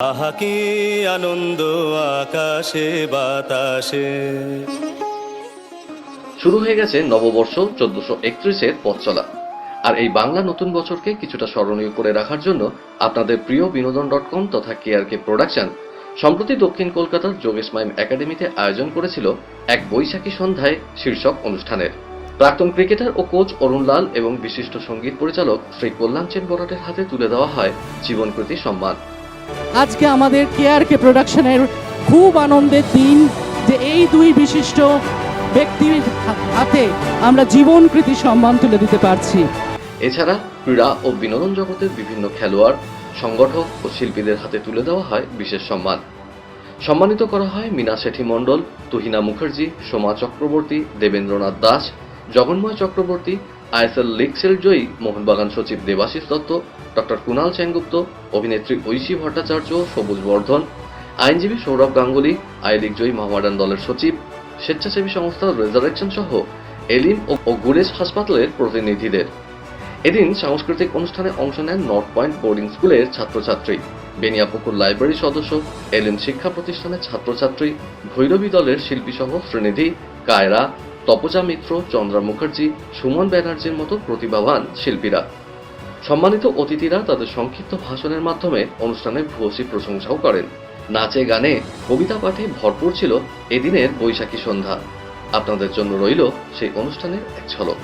আহা, কি আনন্দ আকাশে, বাতাসে। শুরু হয়ে গেছে নববর্ষ চোদ্দশো একত্রিশের পথ চলা। আর এই বাংলা নতুন বছরকে কিছুটা স্মরণীয় করে রাখার জন্য আপনাদের প্রিয় বিনোদন ডট কম তথা কেআরকে প্রোডাকশন, সম্প্রতি দক্ষিণ কলকাতার যোগেশ মাইম একাডেমিতে আয়োজন করেছিল এক বৈশাখী সন্ধ্যায় শীর্ষক অনুষ্ঠানের। প্রাক্তন ক্রিকেটার ও কোচ অরুণ লাল এবং বিশিষ্ট সংগীত পরিচালক শ্রী কল্যাণ চেন বরাটের হাতে তুলে দেওয়া হয় জীবনপ্রীতি সম্মান। আজকে আমাদের কেয়ারকে প্রোডাকশনের খুব আনন্দের দিন যে এই দুই বিশিষ্ট ব্যক্তির হাতে আমরা জীবনকৃতি সম্মান তুলে দিতে পারছি। এছাড়া ক্রীড়া ও বিনোদন জগতের বিভিন্ন খেলোয়াড়, সংগঠক ও শিল্পীদের হাতে তুলে দেওয়া হয় বিশেষ সম্মান। সম্মানিত করা হয় মীনা শেঠি মণ্ডল, তুহিনা মুখার্জি, সোমা চক্রবর্তী, দেবেন্দ্রনাথ দাস, জগন্ময় চক্রবর্তী আইএসএল লিগসেল জয়ী মোহনবাগান সচিব দেবাশিস দত্ত, ডক্টর কুণাল সেনগুপ্ত, অভিনেত্রী ঐশী ভট্টাচার্য, সবুজ বর্ধন, আইনজীবী সৌরভ গাঙ্গুলি, আই লিগ জয়ী মোহামেডান দলের সচিব, স্বেচ্ছাসেবী সংস্থা রেজারেকশন সহ এলিম ও- ও গুরেশ হাসপাতালের প্রতিনিধিদের। এদিন সাংস্কৃতিক অনুষ্ঠানে অংশ নেন নর্থ পয়েন্ট বোর্ডিং স্কুলের ছাত্রছাত্রী। বেনিয়াপুকুর লাইব্রেরি সদস্য, এলিম শিক্ষা প্রতিষ্ঠানের ছাত্রছাত্রী, ভৈরবী দলের শিল্পীসহ শ্রীনিধি, কায়রা তপজা মিত্র, চন্দ্রা মুখার্জি, সুমন ব্যানার্জির মতো প্রতিভাবান শিল্পীরা। সম্মানিত অতিথিরা তাদের সংক্ষিপ্ত ভাষণের মাধ্যমে অনুষ্ঠানে ভূয়সী প্রশংসাও করেন। নাচে, গানে, কবিতা পাঠে ভরপুর ছিল এদিনের বৈশাখী সন্ধ্যা। আপনাদের জন্য রইল সেই অনুষ্ঠানের এক ঝলক।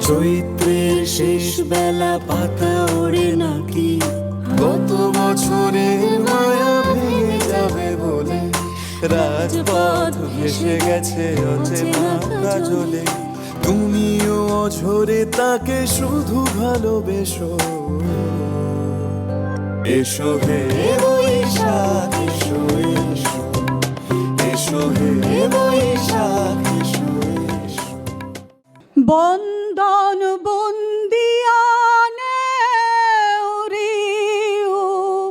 চৈত্রের শেষ বেলা পাতা ওড়ে নাকি? গত বছরের মায়া ভেঙে যাবে রাজপথ ভেসে গেছে অচেনা কাজলে। তুমিও অঝরে তাকে শুধু ভালোবেসো। এসো হে বৈশাখ এসো এসো। এসো হে বৈশাখ এসো এসো। বন্দন বন্দিয়ানে ওরে ও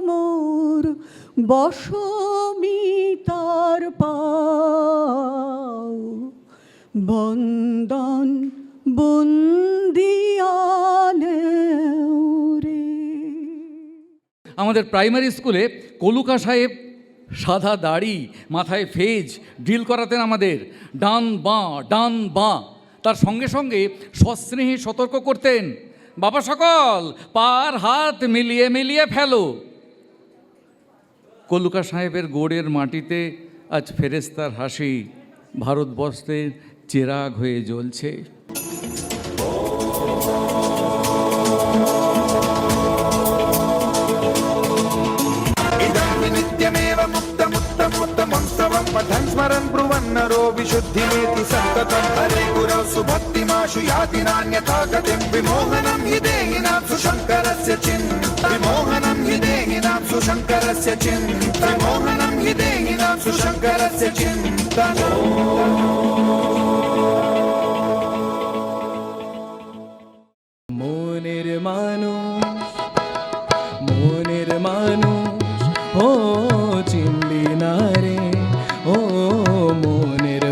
মোর বসমিতার বন্দন বন্দিয়ানে আমাদের প্রাইমারি স্কুলে কলুকা সাহেব সাদা দাড়ি, মাথায় ফেজ, ড্রিল করাতেন আমাদের। ডান বাঁ ডান বাঁ। তার সঙ্গে সঙ্গে সস্নেহে সতর্ক করতেন। বাবা সকল, পার হাত মিলিয়ে মিলিয়ে ফেলো। কলুকা সাহেবের গোড়ের মাটিতে আজ ফেরেস্তার হাসি। ভারতবর্ষের চেরাগ হয়ে জ্বলছে इदं नित्यमेव मुक्तमुत्तमुत्तमुत्तमं पठन् स्मरन् ब्रुवन्नरो विशुद्धिमेति सन्ततं हरे गुरौ सुभक्तिमाशु याति नान्यथा गतिं विमोहनं हि देहिनां सुशङ्करस्य चिन् विमोहनं हि देहिनां सुशङ्करस्य चिन् विमोहनं हि देहिनां सुशङ्करस्य चिन्तनम् মানুষ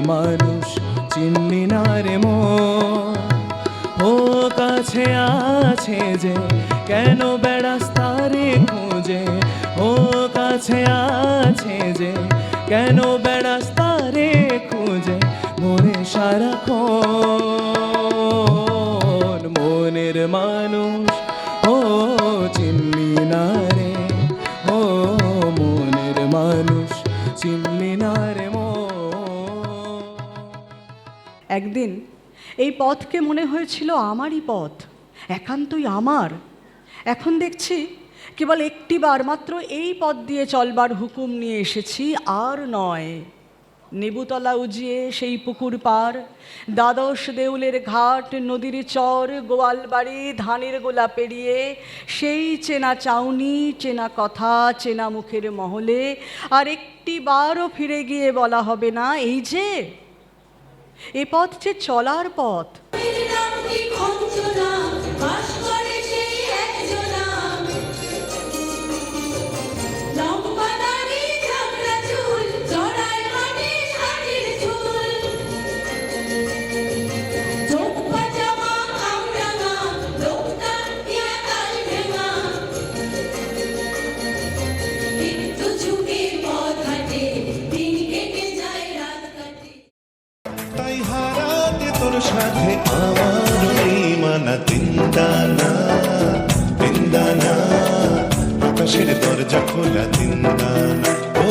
মানুষ ও কাছে আছে যে কেন বেড়াস খুঁজে? ও কাছে আছে যে কেন খুঁজে মনে সারাক্ষণ। মনের মানুষ, ও চিনলি না রে, ও মনের মানুষ চিনলি না রে একদিন এই পথকে মনে হয়েছিল আমারই পথ, একান্তই আমার। এখন দেখছি কেবল একটিবার মাত্র এই পথ দিয়ে চলবার হুকুম নিয়ে এসেছি, আর নয়। নেবুতলা উজিয়ে সেই পুকুর পার, দ্বাদশ দেউলের ঘাট, নদীর চর গোয়ালবাড়ি ধানের গোলা পেরিয়ে সেই চেনা চাউনি, চেনা কথা, চেনা মুখের মহলে, আর একটি বারও ফিরে গিয়ে বলা হবে না, এই যে, এ পথ যে চলার পথ। তোর সাথে আমার মানা তিন্দানা তিন্দানা আকাশের দরজা খোলা তিন্দানা ও